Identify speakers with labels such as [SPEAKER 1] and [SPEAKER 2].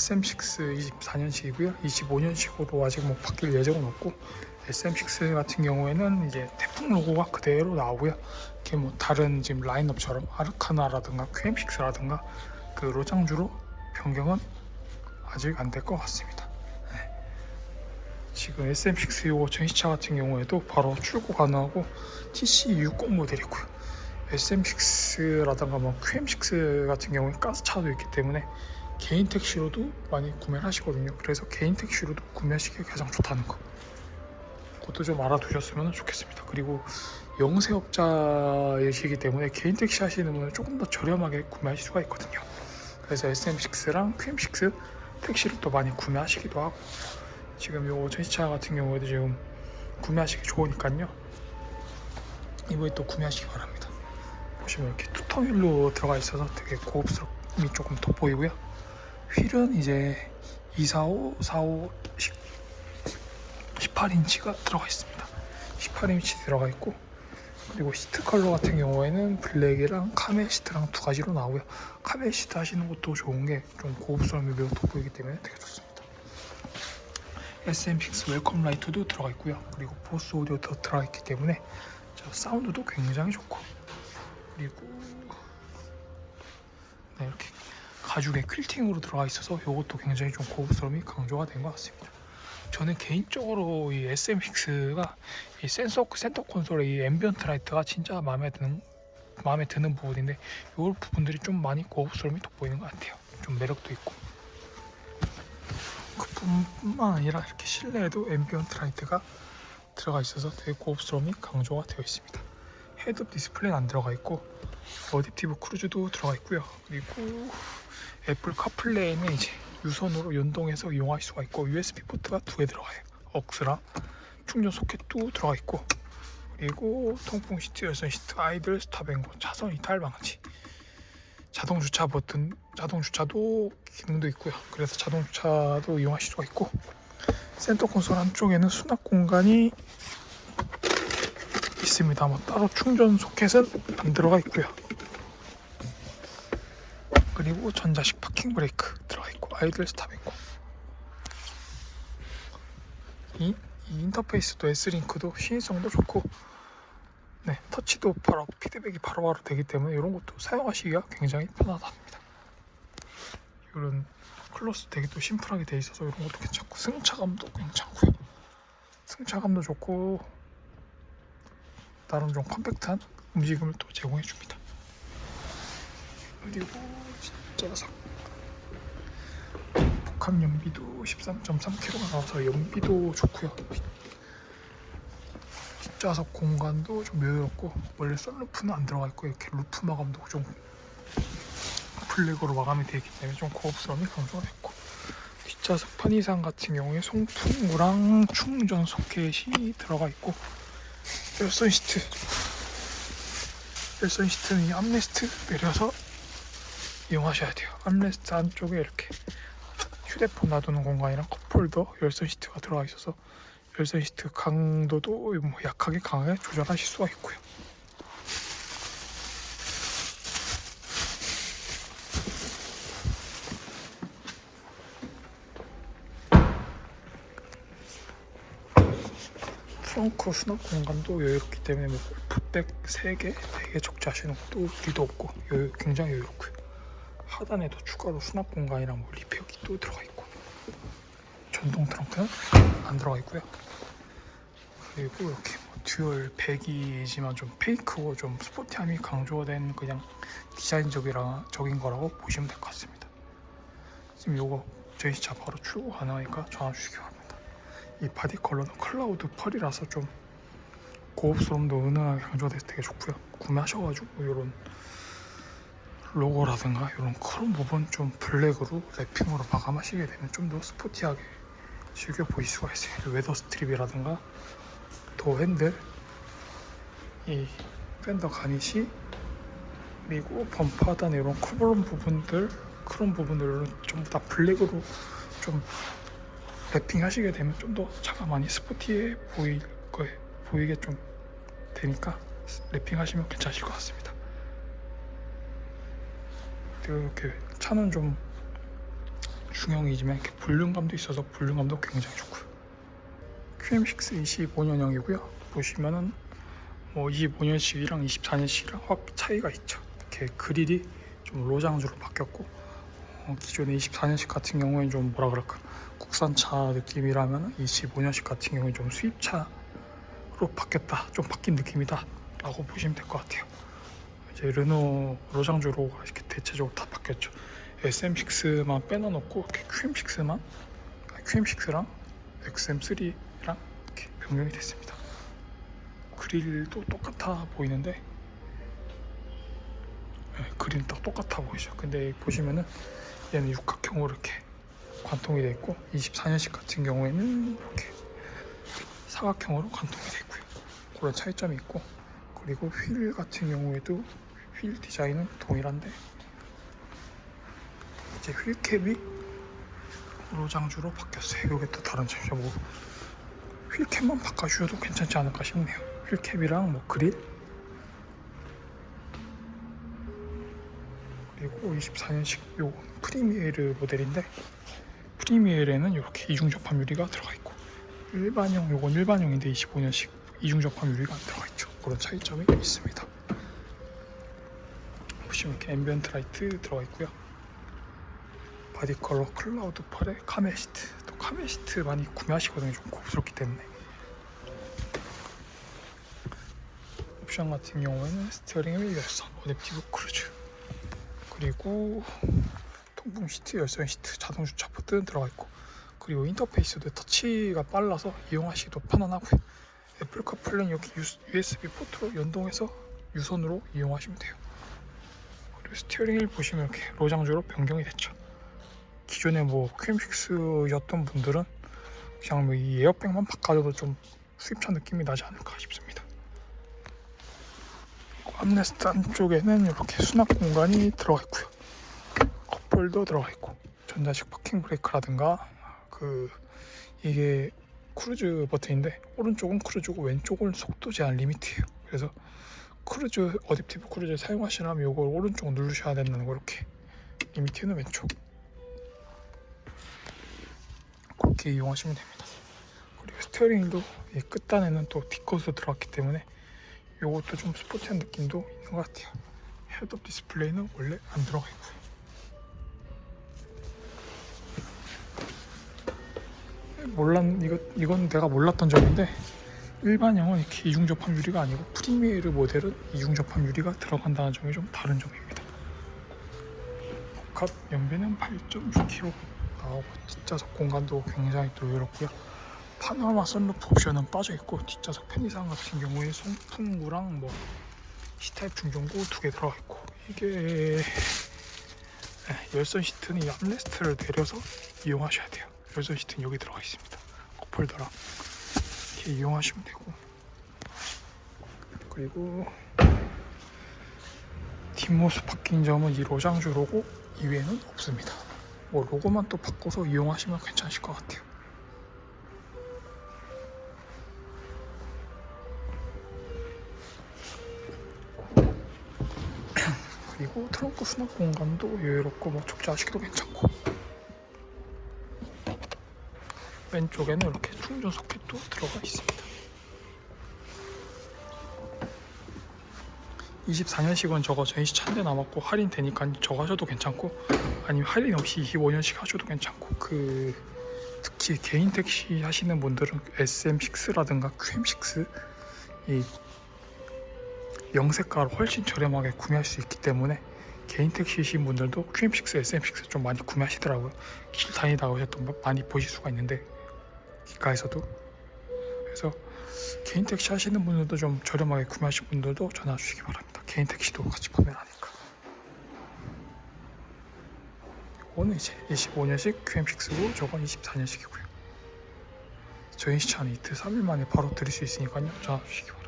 [SPEAKER 1] SM6 24년식이고요. 25년식으로 아직 뭐 바뀔 예정은 없고 SM6 같은 경우에는 이제 태풍 로고가 그대로 나오고요. 이게 뭐 다른 지금 라인업처럼 아르카나라든가 QM6라든가 그 로장주로 변경은 아직 안 될 것 같습니다. 네. 지금 SM6 요거 전시차 같은 경우에도 바로 출고 가능하고 TC60 모델이고요. SM6라든가 뭐 QM6 같은 경우에 가스차도 있기 때문에 개인 택시로도 많이 구매를 하시거든요. 그래서 개인 택시로도 구매하시기에 가장 좋다는 거. 그것도 좀 알아두셨으면 좋겠습니다. 그리고 영세업자이시기 때문에 개인 택시 하시는 분은 조금 더 저렴하게 구매하실 수가 있거든요. 그래서 SM6랑 QM6 택시를 또 많이 구매하시기도 하고 지금 요 전시차 같은 경우에도 지금 구매하시기 좋으니까요. 이번에 또 구매하시기 바랍니다. 보시면 이렇게 투톤 휠로 들어가 있어서 되게 고급스러움이 조금 돋보이고요. 휠은 이제 245, 45, 18인치가 들어가 있습니다. 18인치 들어가 있고 그리고 시트 컬러 같은 경우에는 블랙이랑 카멜 시트랑 두 가지로 나오고요. 카멜 시트 하시는 것도 좋은 게 좀 고급스러움이 매우 돋보이기 때문에 되게 좋습니다. SM6 웰컴 라이트도 들어가 있고요. 그리고 보스 오디오도 들어가 있기 때문에 저 사운드도 굉장히 좋고 그리고 네, 이렇게 가죽의 퀼팅으로 들어가 있어서 이것도 굉장히 좀 고급스러움이 강조가 된 것 같습니다. 저는 개인적으로 이 SM6가 이 센서 센터 콘솔의 이 앰비언트 라이트가 진짜 마음에 드는 마음에 드는 부분인데 이 부분들이 좀 많이 고급스러움이 돋보이는 것 같아요. 좀 매력도 있고 그뿐만 아니라 이렇게 실내에도 앰비언트 라이트가 들어가 있어서 되게 고급스러움이 강조가 되어 있습니다. 헤드업 디스플레이는 안 들어가 있고 어댑티브 크루즈도 들어가 있고요. 그리고 애플 카플레이는 이제 유선으로 연동해서 이용할 수가 있고 USB 포트가 두 개 들어가요. 억스랑 충전 소켓도 들어가 있고 그리고 통풍 시트, 열선 시트, 아이들 스탑앤고, 차선 이탈 방지, 자동 주차 버튼, 자동 주차도 기능도 있고요. 그래서 자동 주차도 이용하실 수가 있고 센터 콘솔 한쪽에는 수납 공간이 있습니다. 뭐 따로 충전 소켓은 안 들어가 있고요. 그리고 전자식 파킹 브레이크 들어가 있고 아이들 스탑 있고 이, 이 인터페이스도 S링크도 시인성도 좋고 네 터치도 바로 피드백이 바로 바로 되기 때문에 이런 것도 사용하시기가 굉장히 편하답니다. 이런 클로스 되게 또 심플하게 돼 있어서 이런 것도 괜찮고 승차감도 괜찮고요. 승차감도 좋고 나름 좀 컴팩트한 움직임을 또 제공해 줍니다. 그리고 뒷좌석 복합 연비도 13.3kg가 나와서 연비도 좋고요. 뒷좌석 공간도 좀 여유롭고 원래 썬루프는 안 들어가 있고 이렇게 루프 마감도 좀 블랙으로 마감이 되어 있기 때문에 좀 고급스러움이 강조가 됐고 뒷좌석 편의상 같은 경우에 송풍구랑 충전 소켓이 들어가 있고 열선 시트 열선 시트는 이 암레스트 내려서 이용하셔야 돼요 암레스트 안쪽에 이렇게 휴대폰 놔두는 공간이랑 컵홀더 열선 시트가 들어가 있어서 열선 시트 강도도 뭐 약하게 강하게 조절하실 수가 있고요 트렁크 수납 공간도 여유롭기 때문에 뭐 골프백 3개, 4개 적재하시는 것도 무리도 없고 여유, 굉장히 여유롭고요. 하단에도 추가로 수납 공간이랑 뭐 리페어기 또 들어가 있고 전동 트렁크는 안 들어가 있고요. 그리고 이렇게 뭐 듀얼 배기이지만 좀 페이크고 좀 스포티함이 강조된 그냥 디자인적이라 적인 거라고 보시면 될 것 같습니다. 지금 요거 저희 차 바로 출고 가능하니까 전화 주시기 바랍니다. 이 바디 컬러는 클라우드 펄이라서 좀 고급스러움도 은은하게 강조돼서 되게 좋고요. 구매하셔가지고 이런 로고라든가 이런 그런 부분 좀 블랙으로 랩핑으로 마감하시게 되면 좀 더 스포티하게 즐겨 보일 수가 있어요. 웨더 스트립이라든가 도어 핸들, 이 팬더 가니시 그리고 범퍼 하단 이런 커버런 부분들 그런 부분들은 전부 다 블랙으로 좀 랩핑 하시게 되면 좀 더 차가 많이 스포티해 보일 거예요. 보이게 좀 되니까 랩핑 하시면 괜찮으실 것 같습니다. 이렇게 차는 좀 중형이지만 이렇게 볼륨감도 있어서 볼륨감도 굉장히 좋고요. QM6 25년형이고요. 보시면은 뭐 25년식이랑 24년식이랑 확 차이가 있죠. 이렇게 그릴이 좀 로장주로 바뀌었고 어, 기존의 24년식 같은 경우에는 좀 뭐라 그럴까 국산차 느낌이라면 25년식 같은 경우에 좀 수입차로 바뀌었다, 좀 바뀐 느낌이다라고 보시면 될 것 같아요. 이제 르노 로장주로 이렇게 대체적으로 다 바뀌었죠. SM6만 빼놔놓고 이렇게 QM6만 QM6랑 XM3랑 이렇게 변경이 됐습니다. 그릴도 똑같아 보이는데 네, 그릴은 딱 똑같아 보이죠. 근데 보시면은 얘는 육각형으로 이렇게 관통이 되어 있고 24년식 같은 경우에는 이렇게 사각형으로 관통이 되어 있고요. 그런 차이점이 있고 그리고 휠 같은 경우에도 휠 디자인은 동일한데 이제 휠캡이 로장주로 바뀌었어요. 이게 또 다른 점이죠. 뭐 휠캡만 바꿔주셔도 괜찮지 않을까 싶네요. 휠캡이랑 뭐 그릴 그리고 24년식 요 프리미에르 모델인데 프리미에르에는 이렇게 이중 접합 유리가 들어가 있고 일반형 요건 일반형인데 25년식 이중 접합 유리가 안 들어가 있죠. 그런 차이점이 있습니다. 보시면 이렇게 앰비언트 라이트 들어가 있고요. 바디 컬러 클라우드 펄에 카메시트 또 카메시트 많이 구매하시거든요. 좀 고급스럽기 때문에 옵션 같은 경우에는 스티어링 휠 열선, 어댑티브 크루즈 그리고 통풍 시트, 열선 시트, 자동 주차 포트는 들어가 있고 그리고 인터페이스도 터치가 빨라서 이용하시기도 편안하고요. 애플 카플레는 여기 USB 포트로 연동해서 유선으로 이용하시면 돼요. 그리고 스티어링 휠 보시면 이렇게 로장주로 변경이 됐죠. 기존에 뭐 QM6였던 분들은 그냥 뭐 이 에어백만 바꿔줘도 좀 수입차 느낌이 나지 않을까 싶습니다. 암레스트 안쪽에는 이렇게 수납 공간이 들어가 있고요. 컵홀도 들어가 있고 전자식 파킹 브레이크라든가 그 이게 크루즈 버튼인데 오른쪽은 크루즈고 왼쪽은 속도 제한 리미트예요. 그래서 크루즈 어댑티브 크루즈 사용하시려면 이걸 오른쪽 누르셔야 된다는 거 이렇게 리미트는 왼쪽 그렇게 이용하시면 됩니다. 그리고 스티어링도 이 끝단에는 또 뒷컷으로 들어갔기 때문에 이것도 좀 스포티한 느낌도 있는 것 같아요. 헤드업 디스플레이는 원래 안 들어가 있고요. 몰랐 이거 이건 내가 몰랐던 점인데 일반형은 이렇게 이중 접합 유리가 아니고 프리미에르 모델은 이중 접합 유리가 들어간다는 점이 좀 다른 점입니다. 복합 연비는 8.6kg 나오고 뒷좌석 공간도 굉장히 또 여유롭고요. 파노라마 선루프 옵션은 빠져 있고 뒷좌석 편의상 같은 경우에 송풍구랑 뭐 C타입 중전구 두 개 들어가 있고 이게 네, 열선 시트는 이 암레스트를 내려서 이용하셔야 돼요. 열선 시트는 여기 들어가 있습니다. 컵홀더랑 이렇게 이용하시면 되고 그리고 뒷모습 바뀐 점은 이 로장주 로고 이외에는 없습니다. 뭐 로고만 또 바꿔서 이용하시면 괜찮으실 것 같아요. 그리고 트렁크 수납 공간도 여유롭고 뭐 적재하시기도 괜찮고 왼쪽에는 이렇게 충전 소켓도 들어가 있습니다. 24년식은 저거 전시 차인데 남았고 할인 되니까 저거 하셔도 괜찮고 아니면 할인 없이 25년식 하셔도 괜찮고 그 특히 개인 택시 하시는 분들은 SM6라든가 QM6 이 영색가로 훨씬 저렴하게 구매할 수 있기 때문에 개인 택시이신 분들도 QM6, SM6 좀 많이 구매하시더라고요. 길 다니다 오셨던 분 많이 보실 수가 있는데 기가에서도 그래서 개인 택시 하시는 분들도 좀 저렴하게 구매하실 분들도 전화 주시기 바랍니다. 개인 택시도 같이 판매를 하니까. 이거는 이제 25년식 QM6고 저건 24년식이고요. 저희 시차는 이틀 3일 만에 바로 드릴 수 있으니까요. 전화 주시기 바랍니다.